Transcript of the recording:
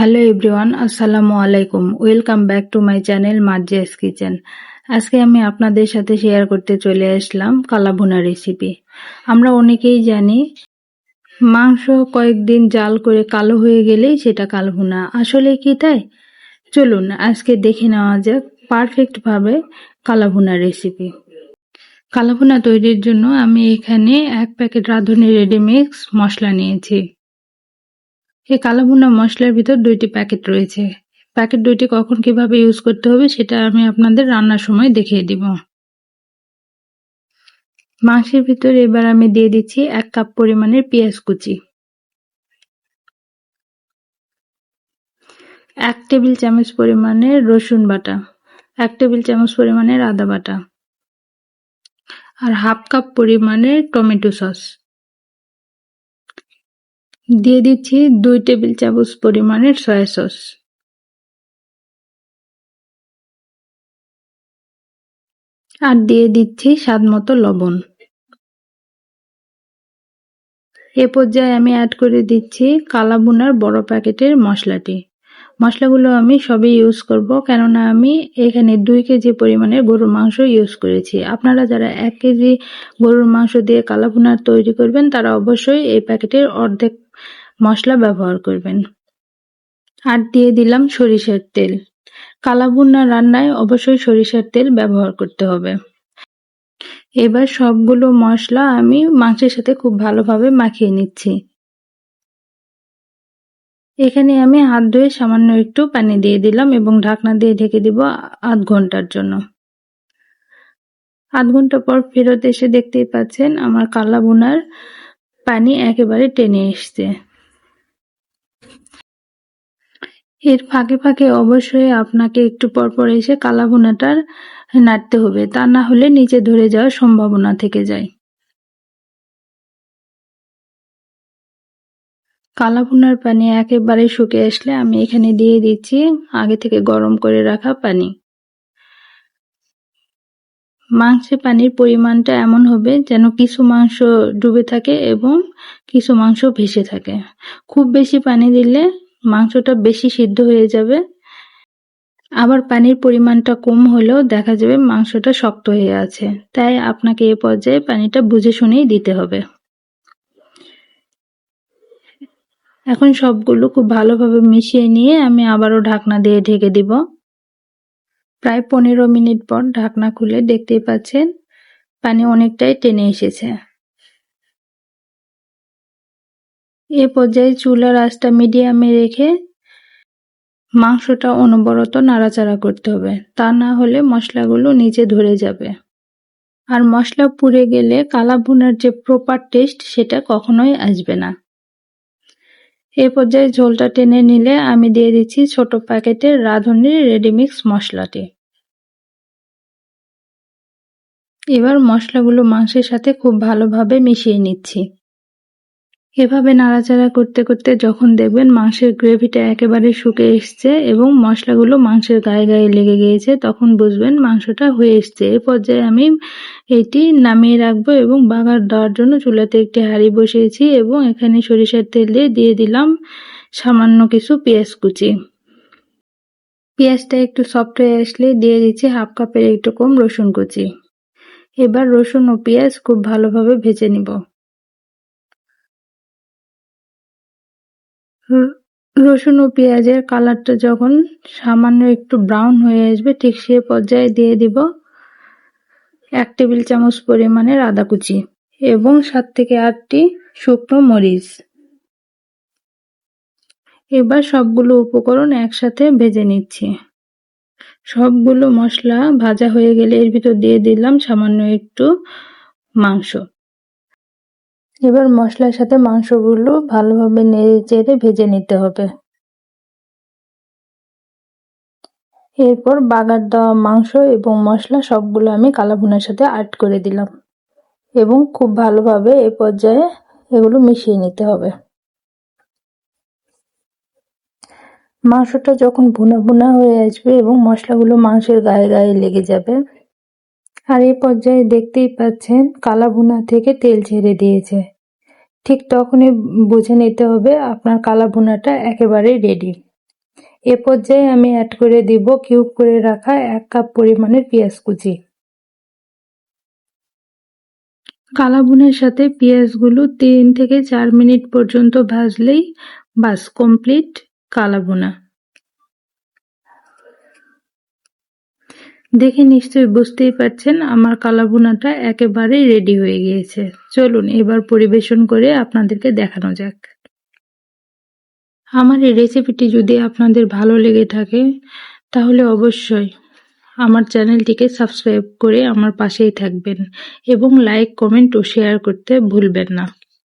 Hello everyone আসসালামু আলাইকুম welcome back to my channel Marzia's kitchen আজকে আমি আপনাদের সাথে শেয়ার করতে চলে আসলাম কালাভুনা রেসিপি আমরা অনেকেই জানি মাংস কয়েকদিন জাল করে কালো হয়ে গেলেই সেটা কালভুনা। আসলে কি তাই? চলুন, আজকে দেখে নেওয়া যাক পারফেক্টভাবে কালাভুনা রেসিপি কালাভুনা তৈরির জন্য আমি এখানে এক প্যাকেট রাঁধুনি রেডিমিক্স মশলা নিয়েছি। এই কালো ভুনা মশলার ভিতর দুইটি প্যাকেট রয়েছে। প্যাকেট দুইটি কখন কীভাবে ইউজ করতে হবে সেটা আমি আপনাদের রান্নার সময় দেখিয়ে দিব। মাংসের ভিতর এবার আমি দিয়ে দিচ্ছি এক কাপ পরিমাণের পেঁয়াজ কুচি। এক টেবিল চামচ পরিমাণের রসুন বাটা। এক টেবিল চামচ পরিমাণের আদা বাটা। আর হাফ কাপ পরিমাণের টমেটো সস। দিয়ে দিচ্ছি দুই টেবিল চামচ পরিমাণের সয়া সস। আর দিয়ে দিচ্ছি স্বাদ মতো লবণ। এ পর্যায়ে আমি অ্যাড করে দিচ্ছি কালাবুনার বড় প্যাকেটের মশলাটি। মশলাগুলো আমি সবই ইউজ করব, কেননা আমি এখানে দুই কেজি পরিমাণের গরুর মাংস ইউজ করেছি। আপনারা যারা এক কেজি গরুর মাংস দিয়ে কালাবুনার তৈরি করবেন, তারা অবশ্যই এই প্যাকেটের অর্ধেক মশলা ব্যবহার করবেন। আর দিয়ে দিলাম সরিষার তেল। কালাবুন্না রান্নায় অবশ্যই সরিষার তেল ব্যবহার করতে হবে। এবার সবগুলো মশলা আমি মাংসের সাথে খুব ভালোভাবে মাখিয়ে নিচ্ছি। এখানে আমি হাত ধুয়ে সামান্য একটু পানি দিয়ে দিলাম এবং ঢাকনা দিয়ে ঢেকে দিব আধ ঘণ্টার জন্য। আধ ঘণ্টা পর ফেরত এসে দেখতেই পাচ্ছেন আমার কালা বুনার পানি একেবারে টেনে এসছে। এর ফাঁকে ফাঁকে অবশ্যই আপনাকে একটু পরপর এসে কালা ভুনাটার নাড়তে হবে। তা না হলে নিচে ধরে যাওয়ার সম্ভাবনা থেকে যায়। কালা ভুনার পানি একেবারে শুকিয়ে আসলে আমি এখানে দিয়ে দিচ্ছি আগে থেকে গরম করে রাখা পানি। মাংসে পানির পরিমাণটা এমন হবে যেন কিছু মাংস ডুবে থাকে এবং কিছু মাংস ভেসে থাকে। খুব বেশি পানি দিলে মাংসটা বেশি সিদ্ধ হয়ে যাবে। আবার পানির পরিমাণটা কম হলেও দেখা যাবে মাংসটা শক্ত হয়ে আছে। তাই আপনাকে এ পর্যায়ে পানিটা বুঝে শুনেই দিতে হবে। এখন সবগুলো খুব ভালোভাবে মিশিয়ে নিয়ে আমি আবারও ঢাকনা দিয়ে ঢেকে দিব। প্রায় পনেরো মিনিট পর ঢাকনা খুলে দেখতেই পাচ্ছেন, পানি অনেকটাই টেনে এসেছে। এ পর্যায়ে চুলার আঁচটা মিডিয়ামে রেখে মাংসটা অনবরত নাড়াচাড়া করতে হবে। তা না হলে মশলাগুলো নিচে ধরে যাবে। আর মশলা পুড়ে গেলে কালা ভুনার যে প্রপার টেস্ট সেটা কখনোই আসবে না। এ পর্যায়ে ঝোলটা টেনে নিলে আমি দিয়ে দিচ্ছি ছোট প্যাকেটের রাঁধুনির রেডিমিক্স মশলাটি। এবার মশলাগুলো মাংসের সাথে খুব ভালোভাবে মিশিয়ে নিচ্ছি। এভাবে নাড়াচাড়া করতে করতে যখন দেখবেন মাংসের গ্রেভিটা একেবারে শুকে এসছে এবং মশলাগুলো মাংসের গায়ে গায়ে লেগে গিয়েছে, তখন বুঝবেন মাংসটা হয়ে এসছে। এ পর্যায়ে আমি এটি নামিয়ে রাখব এবং বাগার দেওয়ার জন্য চুলাতে একটি হাঁড়ি বসিয়েছি এবং এখানে সরিষার তেল দিয়ে দিয়ে দিলাম সামান্য কিছু পেঁয়াজ কুচি। পেঁয়াজটা একটু সফট হয়ে আসলে দিয়ে দিচ্ছি হাফ কাপের একটু কম রসুন কুচি। এবার রসুন ও পেঁয়াজ খুব ভালোভাবে ভেজে নিব। রসুন ও পেঁয়াজের কালারটা যখন সামান্য একটু ব্রাউন হয়ে আসবে, ঠিক সে পর্যায়ে দিয়ে দিব এক টেবিল চামচ পরিমাণের আদা কুচি এবং সাত থেকে আটটি শুকনো মরিচ। এবার সবগুলো উপকরণ একসাথে ভেজে নিচ্ছি। সবগুলো মশলা ভাজা হয়ে গেলে এর ভিতর দিয়ে দিলাম সামান্য একটু মাংস। এবার মশলার সাথে মাংসগুলো ভালোভাবে নেড়ে চেড়ে ভেজে নিতে হবে। এরপর বাগার দেওয়া মাংস এবং মশলা সবগুলো আমি কালাভুনার সাথে আড করে দিলাম এবং খুব ভালোভাবে এ পর্যায়ে এগুলো মিশিয়ে নিতে হবে। মাংসটা যখন ভুনা ভুনা হয়ে আসবে এবং মশলাগুলো মাংসের গায়ে গায়ে লেগে যাবে আর এই পর্যায়ে দেখতেই পাচ্ছেন কালা ভুনা থেকে তেল ছেড়ে দিয়েছে। ঠিক তখনই বুঝে নিতে হবে আপনার কালা ভুনাটা একেবারেই রেডি এ পর্যায়ে আমি অ্যাড করে দিব কিউব করে রাখা এক কাপ পরিমাণের পেঁয়াজ কুচি। কালাবুনের সাথে পেঁয়াজগুলো তিন থেকে চার মিনিট পর্যন্ত ভাজলেই বাস কমপ্লিট কালাবুনা দেখে নিশ্চয়ই বুঝতেই পারছেন, আমার কালাবুনাটা একেবারেই রেডি হয়ে গিয়েছে। চলুন এবার পরিবেশন করে আপনাদেরকে দেখানো যাক। আমার এই রেসিপিটি যদি আপনাদের ভালো লেগে থাকে, তাহলে অবশ্যই আমার চ্যানেলটিকে সাবস্ক্রাইব করে আমার পাশেই থাকবেন এবং লাইক কমেন্ট ও শেয়ার করতে ভুলবেন না।